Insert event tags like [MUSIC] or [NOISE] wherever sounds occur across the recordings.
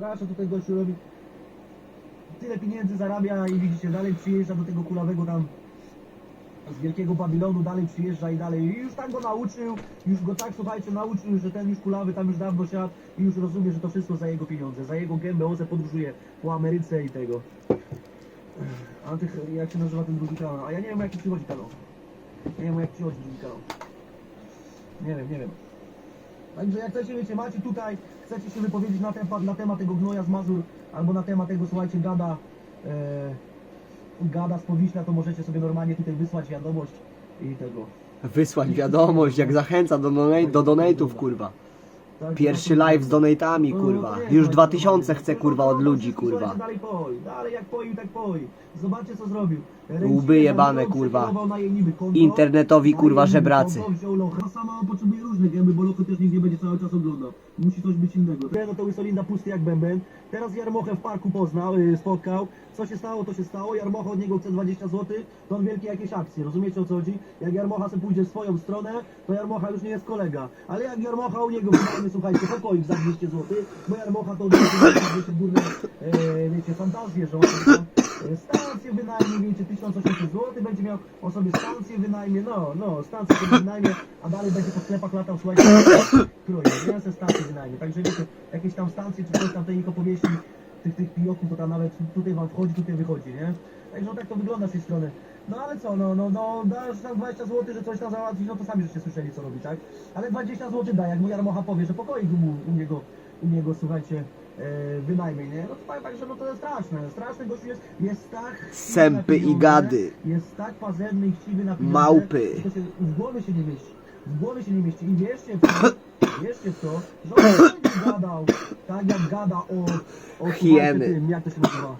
Strasza tutaj gościu robi. Tyle pieniędzy zarabia i widzicie, dalej przyjeżdża do tego kulawego tam z wielkiego Babilonu, dalej przyjeżdża i dalej. I już tak go nauczył, już go tak słuchajcie, nauczył, że ten już kulawy tam już dawno siadł i już rozumie, że to wszystko za jego pieniądze, za jego gębę, on se podróżuje po Ameryce i tego. A tych, jak się nazywa ten drugi kanał? A ja nie wiem jaki przychodzi kanał. Nie wiem jak przychodzi drugi kanał. Nie wiem, nie wiem. Także jak chcecie, wiecie, macie tutaj, chcecie się wypowiedzieć na temat, na temat tego gnoja z Mazur, albo na temat tego, słuchajcie, gada, e, gada z Powiśla, to możecie sobie normalnie tutaj wysłać wiadomość i tego. Wysłać wiadomość, jak zachęca do, donate, do donate'ów, kurwa. Pierwszy live z donatami, kurwa. Już słuchajcie, 2000 no, chce, no, kurwa, od ludzi, kurwa. Dalej poi, dalej jak poi, tak poi. Zobaczcie co zrobił. Łby jebane, kurwa. Internetowi, kurwa, żebracy. Sama potrzebuje różnych gęby, bo lochy też nikt nie będzie cały czas oglądał. Musi coś być innego. No to Łysolinda pusty jak bęben. Teraz Jarmochę w parku poznał, y, spotkał. Co się stało, to się stało. Jarmocha od niego chce 20 zł, to on wielkie jakieś akcje. Rozumiecie o co chodzi? Jak Jarmocha sobie pójdzie w swoją stronę, to Jarmocha już nie jest kolega. Ale jak Jarmocha u niego słuchajcie, pokoik za 200 zł, bo Jarmocha to wiecie, górne, e, wiecie, fantazje, że on sobie tam e, stację wynajmie, wiecie, 1800 zł, będzie miał o sobie stację wynajmie, no, no, stację sobie wynajmie, a dalej będzie po sklepach latał, słuchajcie, krój, nie, se stację wynajmie. Także wiecie, jakieś tam stacje, czy coś tam tej opowieści, tych, tych pijoków, to tam nawet tutaj wam wchodzi, tutaj wychodzi, nie? Także no tak to wygląda z tej strony. No ale co, no, no, no, dasz tam 20 zł, że coś tam załatwić, no to sami żeście słyszeli, co robi, tak? Ale 20 zł da, jak mu Jarmocha powie, że pokoik mu, u niego, u niego, słuchajcie, e, wynajmie, nie? No to powiem tak, że no to jest straszne, straszny gościu jest, jest tak Sępy i gady. Jest tak pazerny i chciwy na pieniądze, Małpy. że To się w głowie się nie mieści. W głowie się nie mieści. I wierzcie w to, [COUGHS] wierzcie w to, że on [COUGHS] będzie gadał tak jak gada o, o Hieny. tym, jak to się nazywa?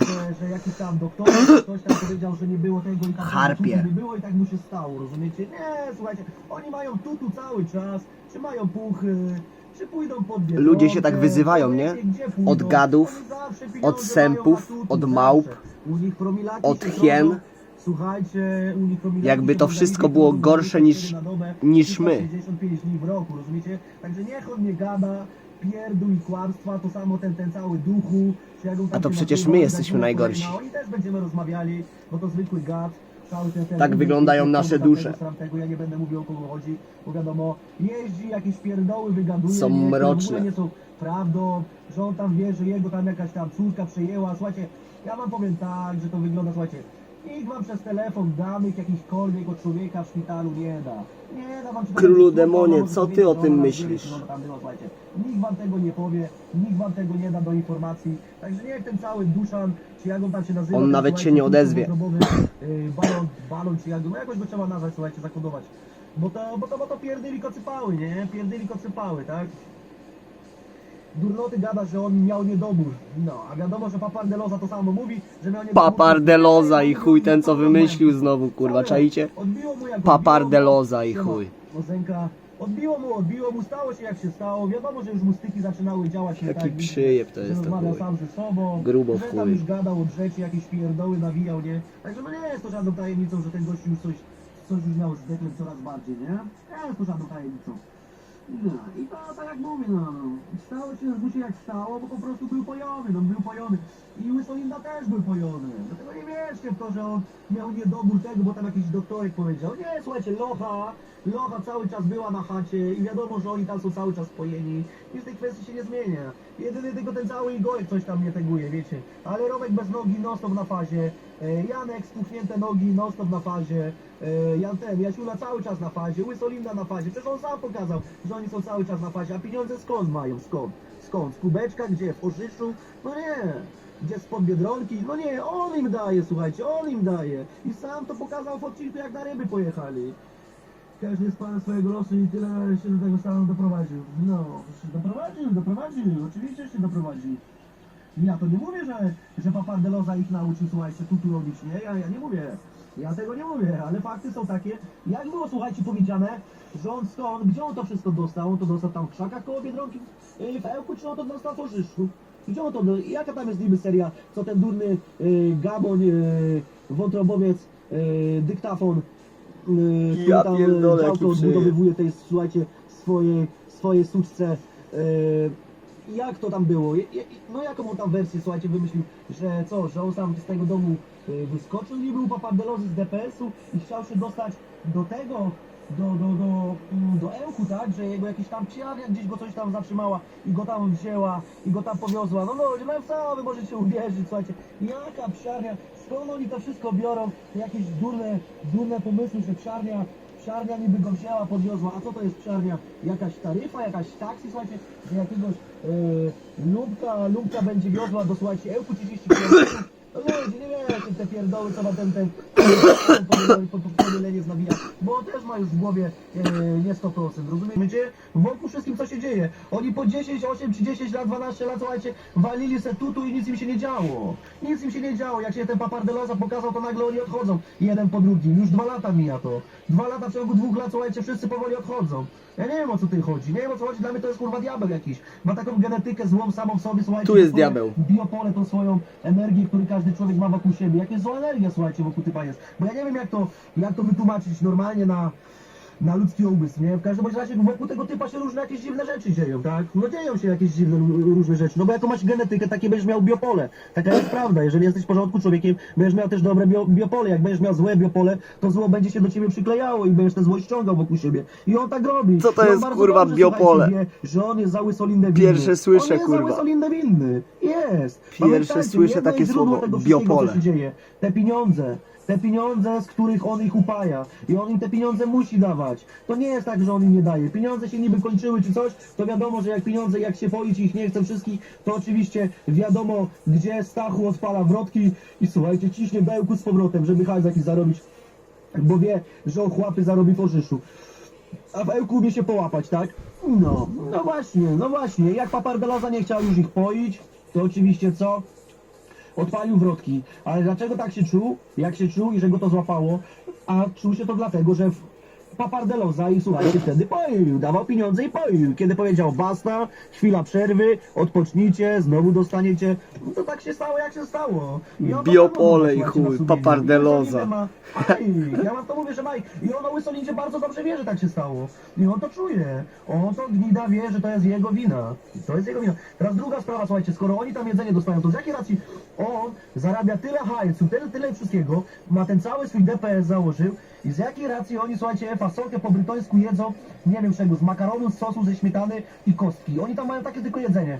Że, że jakiś tam doktor, ktoś tam powiedział, że nie było tego i tam Harpie. nie było i tak mu się stało, rozumiecie? Nie, słuchajcie, oni mają tutu cały czas, czy mają puchy, czy pójdą pod Ludzie się tak wyzywają, nie? wiecie, gdzie pójdą. Od gadów, Oni zawsze pieniądze od sępów, mają na tutu, od zawsze. małp, U nich promilaki od się hien. robią. Słuchajcie, u nich promilaki Jakby się to robią wszystko było gorsze 24 niż- na dobę, niż my. 365 dni w roku, rozumiecie? Także niech on nie gada, pierdół i kłamstwa, to samo ten, ten cały duchu, on tam A to przecież my jesteśmy najgorsi. Oni też będziemy rozmawiali, bo to zwykły gad. Cały ten, ten Tak wyglądają ten- nasze tamtego, dusze. Ja nie będę mówił o kogo chodzi, bo wiadomo, jeździ, jakieś pierdoły wygaduje, Są nie, które w mroczne. nie są prawdą, że on tam wie, że jego tam jakaś tam córka przejęła. Słuchajcie, ja wam powiem tak, że to wygląda, słuchajcie, nikt wam przez telefon danych jakichkolwiek od człowieka w szpitalu nie da. Nie da wam czy Królu demonie, co ty o tym myślisz? Nikt wam tego nie powie, nikt wam tego nie da do informacji. Także niech ten cały Duszan, czy jak on tam się nazywa. On ten, nawet się nie odezwie. wątrobowy, y, Balon, balon, czy jak go, no jakoś go trzeba nazwać, słuchajcie, zakodować. Bo to, bo to, bo to pierdyli kocypały, nie? Pierdyli kocypały, tak? Durnoty gada, że on miał niedobór. No, a wiadomo, że Papardeloza to samo mówi, że miał niedobór. Papardeloza i chuj ten co wymyślił znowu, kurwa, czaicie? Odbiło mu jak Papardeloza i chuj. Mozenka. Odbiło mu, odbiło mu, stało się jak się stało. Wiadomo, że już mu styki zaczynały działać nie Jaki tak. przyjeb to że jest rozmawiał chuj. sam ze sobą. Grubo w że chuj. tam już gadał od rzeczy, jakieś pierdoły nawijał, nie? Także no nie jest to żadną tajemnicą, że ten gościu już coś, coś już miał z deklem coraz bardziej, nie? Nie jest to żadną tajemnicą. No, I to tak jak mówię, no, no. Stało się z jak stało, bo po prostu był pojony, no był pojony. I Łysolinda też był pojony. Dlatego nie wierzcie w to, że on miał niedobór tego, bo tam jakiś doktorek powiedział. Nie, słuchajcie, Locha, Locha cały czas była na chacie i wiadomo, że oni tam są cały czas pojeni. I w tej kwestii się nie zmienia. Jedyny tylko ten cały Igorek coś tam nie teguje, wiecie. Ale Romek bez nogi, non na fazie. E, Janek spuchnięte nogi, non na fazie. E, Jan ten, Jasiula cały czas na fazie. Łysolinda na fazie. Przecież on sam pokazał, że oni są cały czas na fazie. A pieniądze skąd mają? Skąd? Skąd? Z kubeczka? Gdzie? W Orzyszu? No nie. Gdzie spod Biedronki? No nie, on im daje, słuchajcie, on im daje. I sam to pokazał w odcinku, jak na ryby pojechali. Każdy jest panem swojego losu i tyle się do tego stanu doprowadził. No, się doprowadził, doprowadził, oczywiście się doprowadził. Ja to nie mówię, że, że Papardeloza ich nauczył, słuchajcie, tu tu robić, nie? Ja, ja nie mówię. Ja tego nie mówię, ale fakty są takie, jak było, słuchajcie, powiedziane, że on skąd, gdzie on to wszystko dostał? On to dostał tam w krzakach koło Biedronki, yy, w Ełku, czy on to dostał w Orzyszu? Gdzie on to, jaka tam jest niby seria, co ten durny yy, Gaboń, yy, wątrobowiec, yy, dyktafon, yy, który Ja tam pierdolę, działko przyjeb. odbudowywuje tej, słuchajcie, swojej, swojej suczce, yy, jak to tam było? No jaką on tam wersję, słuchajcie, wymyślił, że co, że on sam z tego domu y, wyskoczył? Niby u papardelozy z DPS-u i chciał się dostać do tego, do, do, do, mm, do Ełku, tak, że jego jakiś tam psiarnia gdzieś go coś tam zatrzymała i go tam wzięła i go tam powiozła. No ludzie, no co wy możecie uwierzyć, słuchajcie, jaka psiarnia, skąd oni to wszystko biorą, jakieś durne, durne pomysły, że psiarnia Psiarnia niby go wzięła, podwiozła, a co to jest psiarnia? Jakaś taryfa, jakaś taksi, słuchajcie, jakiegoś e, lubka, lubka będzie wiozła do, słuchajcie, Ełku 30 km. No ludzie, nie wiecie, te pierdoły, co ma ten, ten, ten pomylenie nawija, bo on też ma już w głowie e, nie 100%, rozumiecie? Wokół wszystkim, co się dzieje. Oni po 10, 8 czy 10 lat, 12 lat, słuchajcie, walili se tutu i nic im się nie działo. Nic im się nie działo. Jak się ten papardeloza pokazał, to nagle oni odchodzą. Jeden po drugim. Już dwa lata mija to. Dwa lata w ciągu dwóch lat, słuchajcie, wszyscy powoli odchodzą. Ja nie wiem o co tutaj chodzi. Nie wiem o co chodzi. Dla mnie to jest kurwa diabeł jakiś. Ma taką genetykę złą samą w sobie, słuchajcie. Tu jest diabeł. Biopole, tą swoją energię, który każdy człowiek ma wokół siebie. Jakie zła energia, słuchajcie, wokół typa jest. Bo ja nie wiem jak to, jak to wytłumaczyć normalnie na na ludzki umysł, nie? W każdym bądź razie wokół tego typa się różne jakieś dziwne rzeczy dzieją, tak? No dzieją się jakieś dziwne różne rzeczy, no bo jaką masz genetykę, takie będziesz miał biopole. Taka jest prawda, jeżeli jesteś w porządku człowiekiem, będziesz miał też dobre bio, biopole, jak będziesz miał złe biopole, to zło będzie się do ciebie przyklejało i będziesz tę złość ściągał wokół siebie. I on tak robi. Co to on jest, kurwa, dobrze, biopole? Wie, że on jest za łysolindę winny. Pierwsze słyszę, on jest kurwa. za łysolindę winny. Jest. Pierwsze słyszę takie słowo, wszystkiego, biopole. co się dzieje. Te pieniądze. Te pieniądze, z których on ich upaja. I on im te pieniądze musi dawać. To nie jest tak, że on im nie daje. Pieniądze się niby kończyły czy coś, to wiadomo, że jak pieniądze, jak się poić ich nie chce wszystkich, to oczywiście wiadomo, gdzie Stachu odpala wrotki i słuchajcie, ciśnie bełku z powrotem, żeby hajs jakiś zarobić. Bo wie, że on chłapy zarobi po. A w Ełku umie się połapać, tak? No, no właśnie, no właśnie. Jak papardeloza nie chciał już ich poić, to oczywiście co? Odpalił wrotki. Ale dlaczego tak się czuł? Jak się czuł i że go to złapało? A czuł się to dlatego, że papardeloza i słuchajcie, wtedy poił, dawał pieniądze i poił. Kiedy powiedział basta, chwila przerwy, odpocznijcie, znowu dostaniecie, no to tak się stało, jak się stało. I on to Biopole i chuj, papardeloza. Ma- ja wam to mówię, że Mike. I on o Łysolindzie bardzo dobrze wie, że tak się stało. I on to czuje. On to gnida wie, że to jest jego wina. To jest jego wina. Teraz druga sprawa, słuchajcie, skoro oni tam jedzenie dostają, to z jakiej racji on zarabia tyle hajsu, tyle, tyle wszystkiego, ma ten cały swój DPS założył i z jakiej racji oni, słuchajcie, fasolkę po brytońsku jedzą, nie wiem czego, z makaronu, z sosu, ze śmietany i kostki. Oni tam mają takie tylko jedzenie.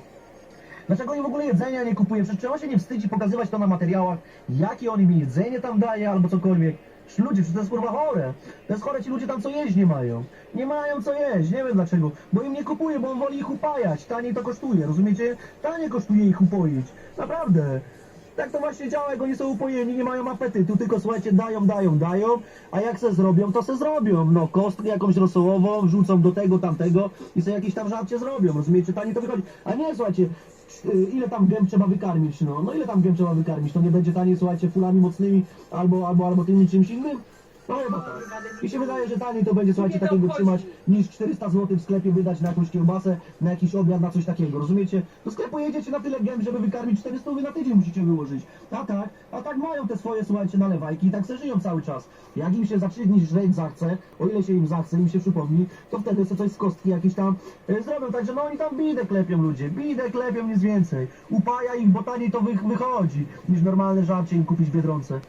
Dlaczego oni w ogóle jedzenia nie kupują? Przecież on się nie wstydzi pokazywać to na materiałach, jakie on im jedzenie tam daje albo cokolwiek. Ludzie, przecież to jest kurwa chore. To jest chore, ci ludzie tam co jeść nie mają. Nie mają co jeść, nie wiem dlaczego. Bo im nie kupuje, bo on woli ich upajać. Taniej to kosztuje, rozumiecie? Taniej kosztuje ich upoić. Naprawdę. Tak to właśnie działa, jak oni są upojeni, nie mają apetytu, tylko słuchajcie, dają, dają, dają, a jak se zrobią, to se zrobią. No, kostkę jakąś rosołową, wrzucą do tego, tamtego i sobie jakieś tam żarcie zrobią, rozumiecie? Taniej to wychodzi. A nie, słuchajcie, y, ile tam gęb trzeba wykarmić, no, no ile tam gęb trzeba wykarmić, to nie będzie taniej, słuchajcie, fulami mocnymi albo, albo, albo tym czymś innym? Chyba tak. Mi się wydaje, że taniej to będzie, słuchajcie, takiego trzymać, niż 400 zł w sklepie wydać na jakąś kiełbasę, na jakiś obiad, na coś takiego, rozumiecie? Do sklepu jedziecie na tyle gęb, żeby wykarmić 400 na tydzień musicie wyłożyć. A tak, a tak mają te swoje, słuchajcie, nalewajki i tak se żyją cały czas. Jak im się za 3 dni żreć zachce, o ile się im zachce, im się przypomni, to wtedy sobie coś z kostki jakieś tam e, zrobią. Także no oni tam bidę klepią ludzie, bidę klepią, nic więcej. Upaja ich, bo taniej to wy, wychodzi, niż normalne żarcie im kupić w Biedronce.